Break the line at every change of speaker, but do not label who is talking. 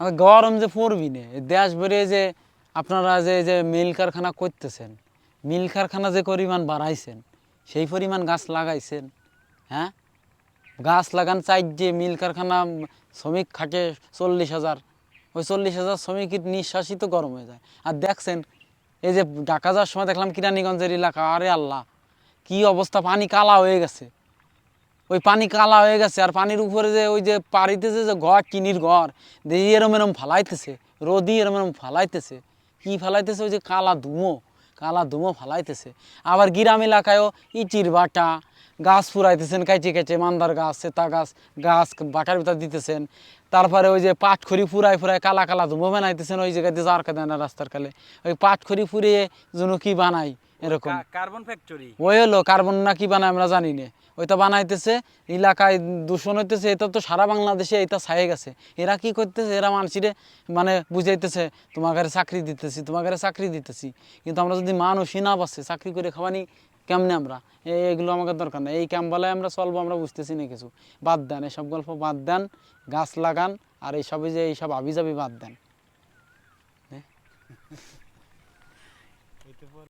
আর গরম যে পড়বি না দেশ ভরে যে আপনারা যে যে মিল কারখানা করতেছেন, মিল কারখানা যে পরিমাণ বাড়াইছেন, সেই পরিমাণ গাছ লাগাইছেন হ্যাঁ? গাছ লাগান চাই যে মিল কারখানা শ্রমিক খাটে চল্লিশ হাজার, ওই চল্লিশ হাজার শ্রমিকের নিঃশ্বাসই তো গরম হয়ে যায়। আর দেখছেন, এই যে ঢাকা যাওয়ার সময় দেখলাম কিরানীগঞ্জের এলাকা, আরে আল্লাহ, কি অবস্থা, পানি কালা হয়ে গেছে। ওই পানি কালা হয়ে গেছে, আর পানির উপরে যে ওই যে পাড়িতেছে যে ঘর, টিনির ঘর দেখি এরম এরম ফালাইতেছে রোদি এরম এরম ফালাইতেছে, কি ফালাইতেছে ওই যে কালা ধুমো কালা ধুমো ফালাইতেছে। আবার গ্রাম এলাকায়ও ইচির বাটা, গাছ ফুরাইতেছেন, কাইচে কাইচে মান্দার গাছ, সেতা গাছ গাছ বাটার ভিতর দিতেছেন। তারপরে ওই যে পাটখড়ি ফুরাই ফুরাই কালা কালা ধুমো বানাইতেছেন, ওই জায়গাতে যার কাদে রাস্তার কালে। ওই পাটখড়ি ফুরিয়ে যেন কি বানাই এরকম।
কার্বন ফ্যাক্টরি
ওই হলো কার্বন না কি বানায় আমরা জানি না। ওইটা বানাইতেছে এলাকায় দূষণ হইতেছে এটা তো সারা বাংলাদেশে এটা ছায়ে গেছে। এরা কি করতেছে? এরা মানুষের মানে বুঝাইতেছে তোমার ঘরে চাকরি দিতেছি তোমার ঘরে চাকরি দিতেছি। কিন্তু আমরা যদি মানুষই না বাসছে চাকরি করে খাওয়ানি কেমনে আমরা? এগুলো আমাকে দরকার নেই। এই ক্যাম্পালায় আমরা চলবো আমরা বুঝতেছি না কিছু। বাদ দেন এসব গল্প বাদ দেন গাছ লাগান আর এইসবে যে এইসব আবি আবিজাবি বাদ দেন।